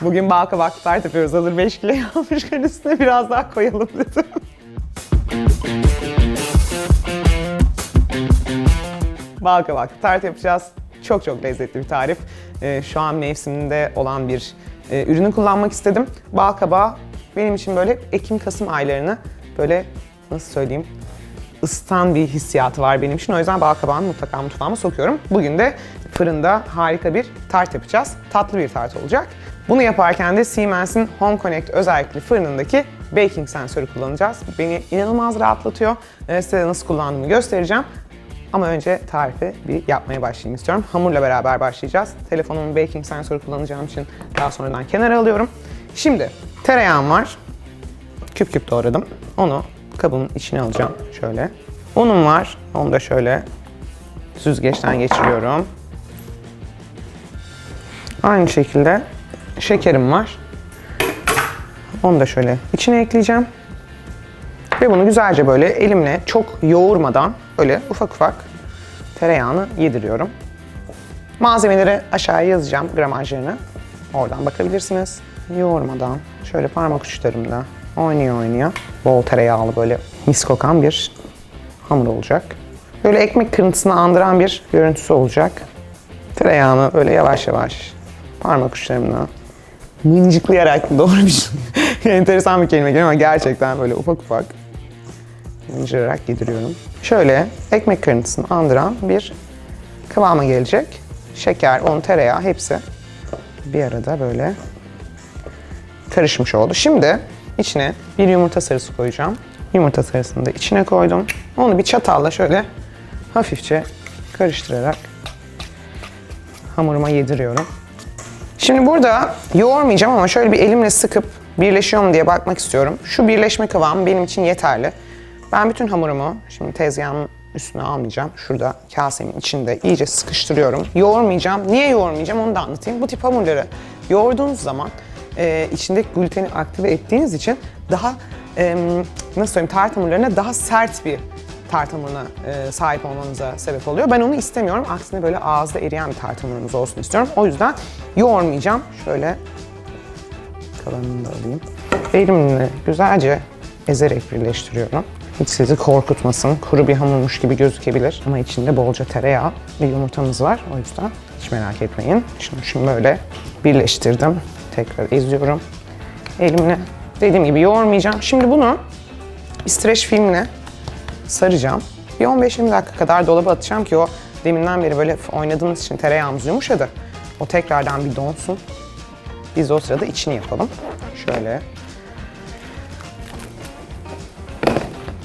Bugün bal kabak tart yapıyoruz. Hazır 5 kilo almışken üstüne biraz daha koyalım dedim. bal kabak tart yapacağız. Çok çok lezzetli bir tarif. Ee, şu an mevsiminde olan bir e, ürünü kullanmak istedim. Bal benim için böyle Ekim-Kasım aylarını böyle nasıl söyleyeyim ısıtan bir hissiyatı var benim için. O yüzden bal mutlaka mutfağıma sokuyorum. Bugün de fırında harika bir tart yapacağız. Tatlı bir tart olacak. Bunu yaparken de Siemens'in Home Connect özellikli fırınındaki baking sensörü kullanacağız. Beni inanılmaz rahatlatıyor. Ee, size nasıl kullandığımı göstereceğim. Ama önce tarifi bir yapmaya başlayayım istiyorum. Hamurla beraber başlayacağız. Telefonumun baking sensörü kullanacağım için daha sonradan kenara alıyorum. Şimdi tereyağım var. Küp küp doğradım. Onu kabımın içine alacağım şöyle. Unum var. Onu da şöyle süzgeçten geçiriyorum. Aynı şekilde şekerim var. Onu da şöyle içine ekleyeceğim. Ve bunu güzelce böyle elimle çok yoğurmadan böyle ufak ufak tereyağını yediriyorum. Malzemeleri aşağıya yazacağım gramajlarını. Oradan bakabilirsiniz. Yoğurmadan şöyle parmak uçlarımda oynuyor oynuyor. Bol tereyağlı böyle mis kokan bir hamur olacak. Böyle ekmek kırıntısını andıran bir görüntüsü olacak. Tereyağını böyle yavaş yavaş parmak uçlarımla mıncıklayarak doğru bir şey. Enteresan bir kelime geliyor ama gerçekten böyle ufak ufak mıncırarak yediriyorum. Şöyle ekmek kırıntısını andıran bir kıvama gelecek. Şeker, un, tereyağı hepsi bir arada böyle karışmış oldu. Şimdi içine bir yumurta sarısı koyacağım. Yumurta sarısını da içine koydum. Onu bir çatalla şöyle hafifçe karıştırarak hamuruma yediriyorum. Şimdi burada yoğurmayacağım ama şöyle bir elimle sıkıp birleşiyor mu diye bakmak istiyorum. Şu birleşme kıvamı benim için yeterli. Ben bütün hamurumu şimdi tezgahımın üstüne almayacağım. Şurada kasemin içinde iyice sıkıştırıyorum. Yoğurmayacağım. Niye yoğurmayacağım onu da anlatayım. Bu tip hamurları yoğurduğunuz zaman e, içindeki gluteni aktive ettiğiniz için daha e, nasıl söyleyeyim tart hamurlarına daha sert bir tart hamuruna e, sahip olmanıza sebep oluyor. Ben onu istemiyorum. Aksine böyle ağızda eriyen bir tart hamurunuz olsun istiyorum. O yüzden yoğurmayacağım. Şöyle kalanını da alayım. Elimle güzelce ezerek birleştiriyorum. Hiç sizi korkutmasın. Kuru bir hamurmuş gibi gözükebilir. Ama içinde bolca tereyağı ve yumurtamız var. O yüzden hiç merak etmeyin. Şimdi şunu böyle birleştirdim. Tekrar eziyorum. Elimle dediğim gibi yoğurmayacağım. Şimdi bunu streç filmle saracağım. Bir 15-20 dakika kadar dolaba atacağım ki o deminden beri böyle oynadığımız için tereyağımız yumuşadı. O tekrardan bir donsun. Biz o sırada içini yapalım. Şöyle.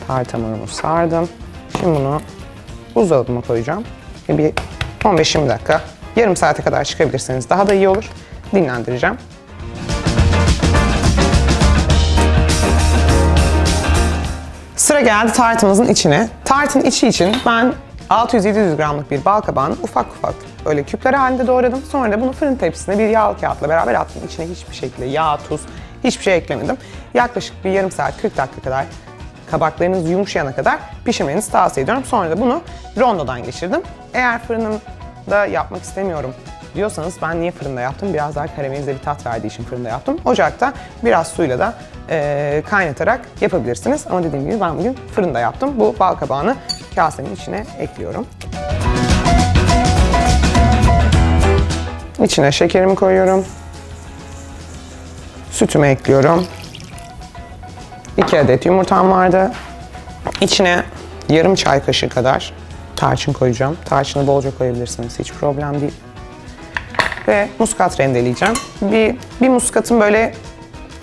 Tart hamurumu sardım. Şimdi bunu buzdolabıma koyacağım. Bir 15-20 dakika, yarım saate kadar çıkabilirseniz daha da iyi olur. Dinlendireceğim. Sıra geldi tartımızın içine. Tartın içi için ben 600-700 gramlık bir bal ufak ufak böyle küpler halinde doğradım. Sonra da bunu fırın tepsisine bir yağlı kağıtla beraber attım. İçine hiçbir şekilde yağ, tuz, hiçbir şey eklemedim. Yaklaşık bir yarım saat, 40 dakika kadar kabaklarınız yumuşayana kadar pişirmenizi tavsiye ediyorum. Sonra da bunu rondodan geçirdim. Eğer fırınımda yapmak istemiyorum diyorsanız ben niye fırında yaptım? Biraz daha karamelize bir tat verdiği için fırında yaptım. Ocakta biraz suyla da e, kaynatarak yapabilirsiniz. Ama dediğim gibi ben bugün fırında yaptım. Bu bal kabağını kasemin içine ekliyorum. İçine şekerimi koyuyorum. Sütümü ekliyorum. 2 adet yumurtam vardı. İçine yarım çay kaşığı kadar tarçın koyacağım. Tarçını bolca koyabilirsiniz. Hiç problem değil. Ve muskat rendeleyeceğim. Bir, bir muskatın böyle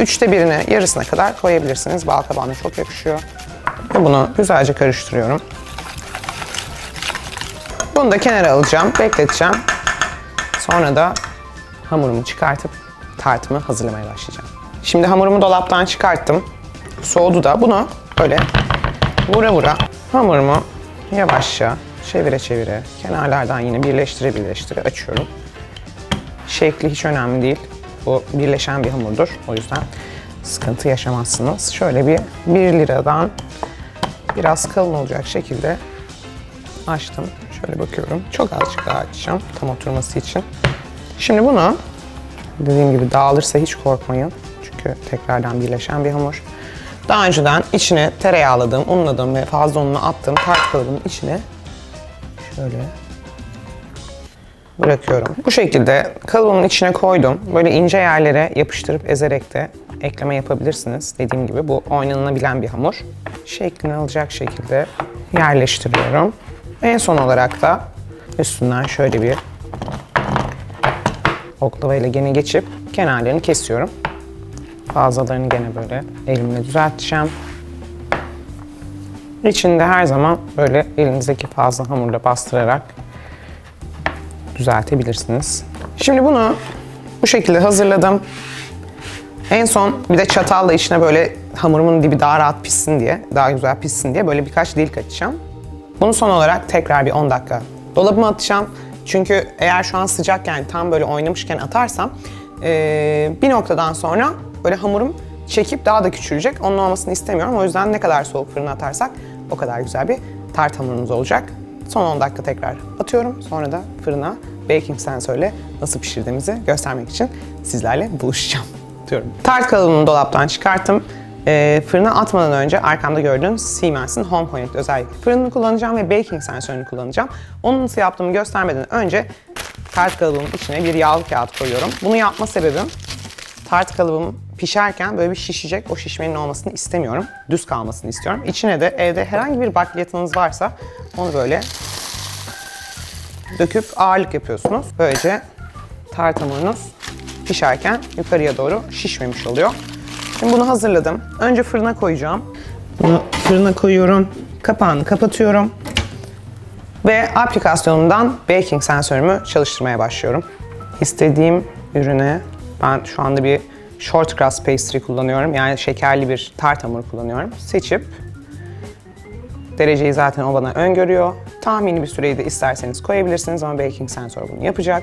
üçte birine, yarısına kadar koyabilirsiniz. Bal kabağına çok yakışıyor. Ve bunu güzelce karıştırıyorum. Bunu da kenara alacağım, bekleteceğim. Sonra da hamurumu çıkartıp tartımı hazırlamaya başlayacağım. Şimdi hamurumu dolaptan çıkarttım. Soğudu da bunu böyle vura vura hamurumu yavaşça çevire çevire kenarlardan yine birleştire birleştire açıyorum. Şekli hiç önemli değil. Bu birleşen bir hamurdur. O yüzden sıkıntı yaşamazsınız. Şöyle bir 1 liradan biraz kalın olacak şekilde açtım. Şöyle bakıyorum. Çok azıcık daha açacağım tam oturması için. Şimdi bunu Dediğim gibi dağılırsa hiç korkmayın. Çünkü tekrardan birleşen bir hamur. Daha önceden içine tereyağladığım, unladığım ve fazla ununu attığım tart kalıbının içine şöyle bırakıyorum. Bu şekilde kalıbımın içine koydum. Böyle ince yerlere yapıştırıp ezerek de ekleme yapabilirsiniz. Dediğim gibi bu oynanabilen bir hamur. Şeklini alacak şekilde yerleştiriyorum. En son olarak da üstünden şöyle bir oklava ile gene geçip kenarlarını kesiyorum. Fazlalarını gene böyle elimle düzelteceğim. İçinde her zaman böyle elinizdeki fazla hamurla bastırarak düzeltebilirsiniz. Şimdi bunu bu şekilde hazırladım. En son bir de çatalla içine böyle hamurumun dibi daha rahat pişsin diye, daha güzel pişsin diye böyle birkaç delik açacağım. Bunu son olarak tekrar bir 10 dakika dolabıma atacağım. Çünkü eğer şu an sıcakken tam böyle oynamışken atarsam bir noktadan sonra böyle hamurum çekip daha da küçülecek. Onun olmasını istemiyorum. O yüzden ne kadar soğuk fırına atarsak o kadar güzel bir tart hamurumuz olacak. Son 10 dakika tekrar atıyorum. Sonra da fırına baking sensörle nasıl pişirdiğimizi göstermek için sizlerle buluşacağım diyorum. Tart kalıbını dolaptan çıkarttım. Ee, fırına atmadan önce arkamda gördüğünüz Siemens'in Home Connect özellikle fırını kullanacağım ve baking sensörünü kullanacağım. Onun nasıl yaptığımı göstermeden önce tart kalıbımın içine bir yağlı kağıt koyuyorum. Bunu yapma sebebim tart kalıbım pişerken böyle bir şişecek. O şişmenin olmasını istemiyorum. Düz kalmasını istiyorum. İçine de evde herhangi bir bakliyatınız varsa onu böyle döküp ağırlık yapıyorsunuz. Böylece tart hamurunuz pişerken yukarıya doğru şişmemiş oluyor. Şimdi bunu hazırladım. Önce fırına koyacağım. Bunu fırına koyuyorum. Kapağını kapatıyorum. Ve aplikasyonumdan baking sensörümü çalıştırmaya başlıyorum. İstediğim ürüne ben şu anda bir short crust pastry kullanıyorum. Yani şekerli bir tart hamuru kullanıyorum. Seçip dereceyi zaten o bana öngörüyor. Tahmini bir süreyi de isterseniz koyabilirsiniz ama baking sensör bunu yapacak.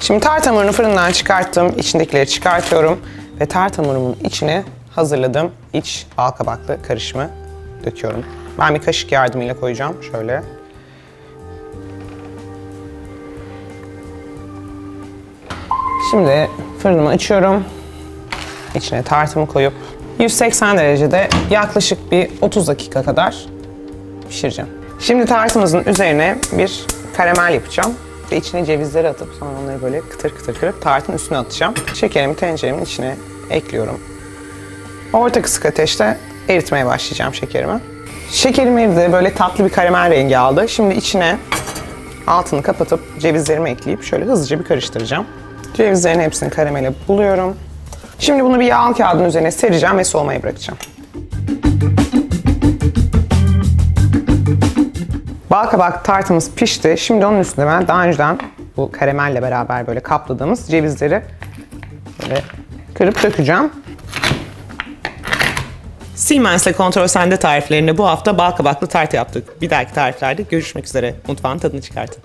Şimdi tart hamurunu fırından çıkarttım. İçindekileri çıkartıyorum. Ve tart hamurumun içine hazırladığım iç bal kabaklı karışımı döküyorum. Ben bir kaşık yardımıyla koyacağım. Şöyle. Şimdi fırınımı açıyorum. İçine tartımı koyup 180 derecede yaklaşık bir 30 dakika kadar pişireceğim. Şimdi tartımızın üzerine bir karamel yapacağım. Ve içine cevizleri atıp sonra onları böyle kıtır kıtır kırıp tartın üstüne atacağım. Şekerimi tenceremin içine ekliyorum. Orta kısık ateşte eritmeye başlayacağım şekerimi. Şekerim eridi, böyle tatlı bir karamel rengi aldı. Şimdi içine altını kapatıp cevizlerimi ekleyip şöyle hızlıca bir karıştıracağım. Cevizlerin hepsini karamele buluyorum. Şimdi bunu bir yağlı kağıdın üzerine sereceğim ve soğumaya bırakacağım. Bal kabak tartımız pişti. Şimdi onun üstüne ben daha önceden bu karamelle beraber böyle kapladığımız cevizleri böyle kırıp dökeceğim. Siemens'le Kontrol Sende tariflerinde bu hafta bal kabaklı tart yaptık. Bir dahaki tariflerde görüşmek üzere. Mutfağın tadını çıkartın.